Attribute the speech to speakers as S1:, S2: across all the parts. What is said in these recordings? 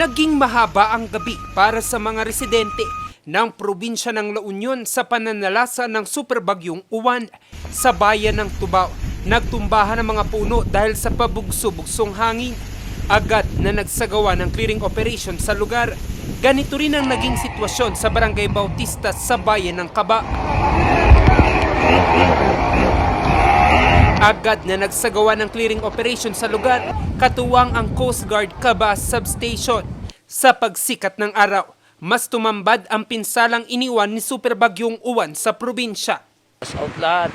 S1: Naging mahaba ang gabi para sa mga residente ng probinsya ng La Union sa pananalasa ng superbagyong uwan sa bayan ng Tubao. Nagtumbahan ang mga puno dahil sa pabugso-bugsong hangin. Agad na nagsagawa ng clearing operation sa lugar. Ganito rin ang naging sitwasyon sa Barangay Bautista sa bayan ng Kaba. Agad na nagsagawa ng clearing operation sa lugar, katuwang ang Coast Guard Cabas Substation. Sa pagsikat ng araw, mas tumambad ang pinsalang iniwan ni Superbagyong Uwan sa probinsya.
S2: Out lahat.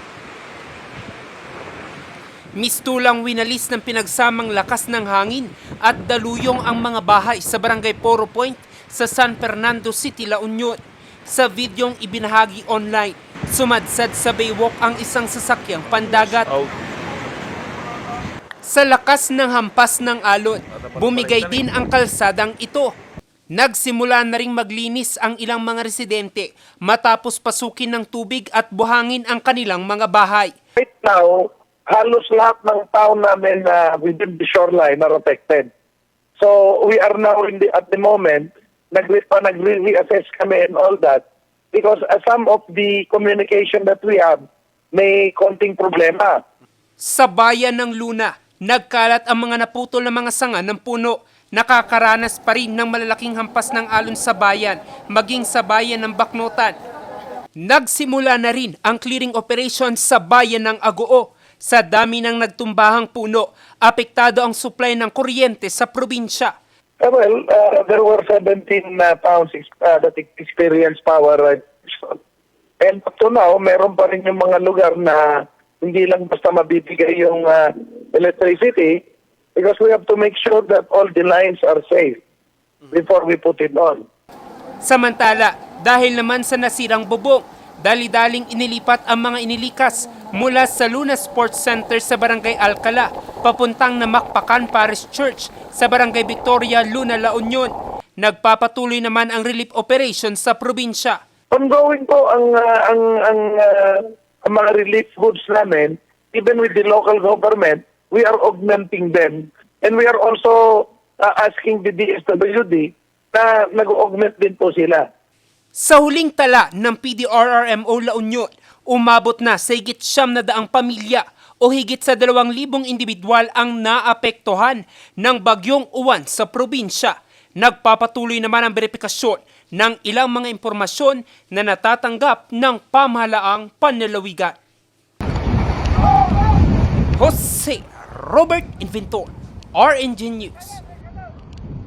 S1: Mistulang winalis ng pinagsamang lakas ng hangin at daluyong ang mga bahay sa Barangay Poro Point sa San Fernando City, La Union. Sa videong ibinahagi online, sumadsad sa baywalk ang isang sasakyang pandagat.
S2: Out.
S1: Sa lakas ng hampas ng alon, bumigay din ang kalsadang ito. Nagsimula na ring maglinis ang ilang mga residente matapos pasukin ng tubig at buhangin ang kanilang mga bahay.
S3: Right now, halos lahat ng town namin na within the shoreline are affected. So we are now in the, at the moment, nag-reassess kami and all that because uh, some of the communication that we have may konting problema.
S1: Sa bayan ng Luna, nagkalat ang mga naputol na mga sanga ng puno. Nakakaranas pa rin ng malalaking hampas ng alon sa bayan, maging sa bayan ng Baknotan. Nagsimula na rin ang clearing operation sa bayan ng Agoo. Sa dami ng nagtumbahang puno, apektado ang supply ng kuryente sa probinsya.
S3: Uh, well, uh, there were 17 uh, ex- uh, that experienced power uh, And up to now, meron pa rin yung mga lugar na hindi lang basta mabibigay yung uh, electricity because we have to make sure that all the lines are safe before we put it on.
S1: Samantala, dahil naman sa nasirang bubong, dali-daling inilipat ang mga inilikas mula sa Luna Sports Center sa Barangay Alcala papuntang Namakpakan Parish Church sa Barangay Victoria, Luna, La Union. Nagpapatuloy naman ang relief operation sa probinsya.
S3: Ongoing po ang uh, ang ang, uh, ang mga relief goods namin even with the local government we are augmenting them and we are also uh, asking the DSWD na nag-augment din po sila.
S1: Sa huling tala ng PDRRMO La Union, umabot na sa higit siyam na daang pamilya o higit sa dalawang libong individual ang naapektuhan ng bagyong uwan sa probinsya. Nagpapatuloy naman ang verifikasyon ng ilang mga impormasyon na natatanggap ng pamahalaang panlalawigan. Jose Robert Inventor, RNG News.